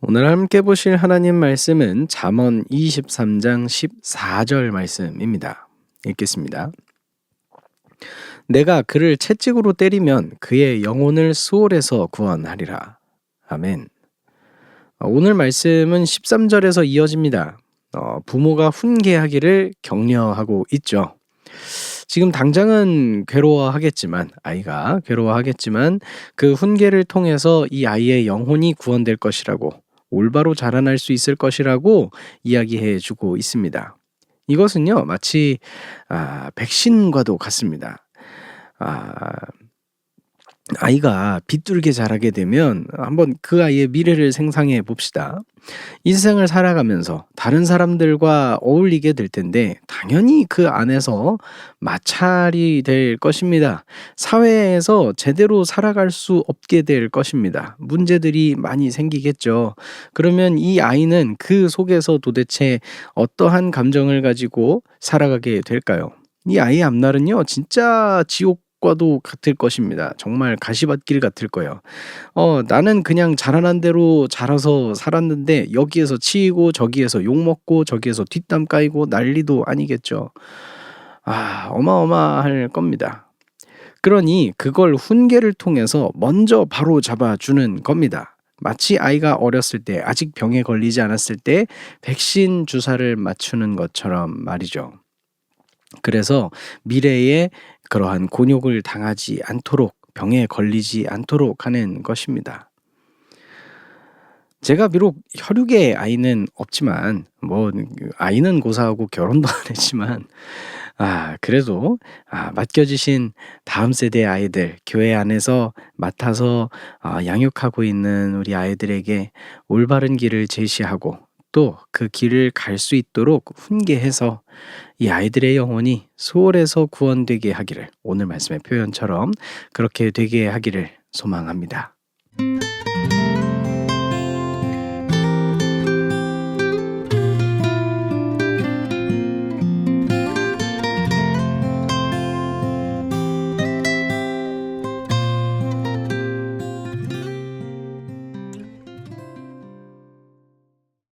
오늘 함께 보실 하나님 말씀은 잠언 23장 14절 말씀입니다. 읽겠습니다. 내가 그를 채찍으로 때리면 그의 영혼을 수월에서 구원하리라. 아멘. 어, 오늘 말씀은 13절에서 이어집니다. 어, 부모가 훈계하기를 격려하고 있죠. 지금 당장은 괴로워하겠지만 아이가 괴로워하겠지만 그 훈계를 통해서 이 아이의 영혼이 구원될 것이라고 올바로 자라날 수 있을 것이라고 이야기해 주고 있습니다. 이것은요 마치 아, 백신과도 같습니다. 아, 아이가 비뚤게 자라게 되면 한번 그 아이의 미래를 생상해 봅시다. 이 세상을 살아가면서 다른 사람들과 어울리게 될 텐데 당연히 그 안에서 마찰이 될 것입니다. 사회에서 제대로 살아갈 수 없게 될 것입니다. 문제들이 많이 생기겠죠. 그러면 이 아이는 그 속에서 도대체 어떠한 감정을 가지고 살아가게 될까요? 이 아이의 앞날은요, 진짜 지옥 과도 같을 것입니다. 정말 가시밭길 같을 거예요. 어, 나는 그냥 자라난 대로 자라서 살았는데 여기에서 치이고 저기에서 욕 먹고 저기에서 뒷담 까이고 난리도 아니겠죠. 아, 어마어마할 겁니다. 그러니 그걸 훈계를 통해서 먼저 바로 잡아주는 겁니다. 마치 아이가 어렸을 때 아직 병에 걸리지 않았을 때 백신 주사를 맞추는 것처럼 말이죠. 그래서 미래에 그러한 곤욕을 당하지 않도록 병에 걸리지 않도록 하는 것입니다. 제가 비록 혈육의 아이는 없지만 뭐 아이는 고사하고 결혼도 안 했지만 아 그래도 아 맡겨주신 다음 세대 아이들 교회 안에서 맡아서 아 양육하고 있는 우리 아이들에게 올바른 길을 제시하고 또 그 길을 갈 수 있도록 훈계해서 이 아이들의 영혼이 수월에서 구원되게 하기를 오늘 말씀의 표현처럼 그렇게 되게 하기를 소망합니다.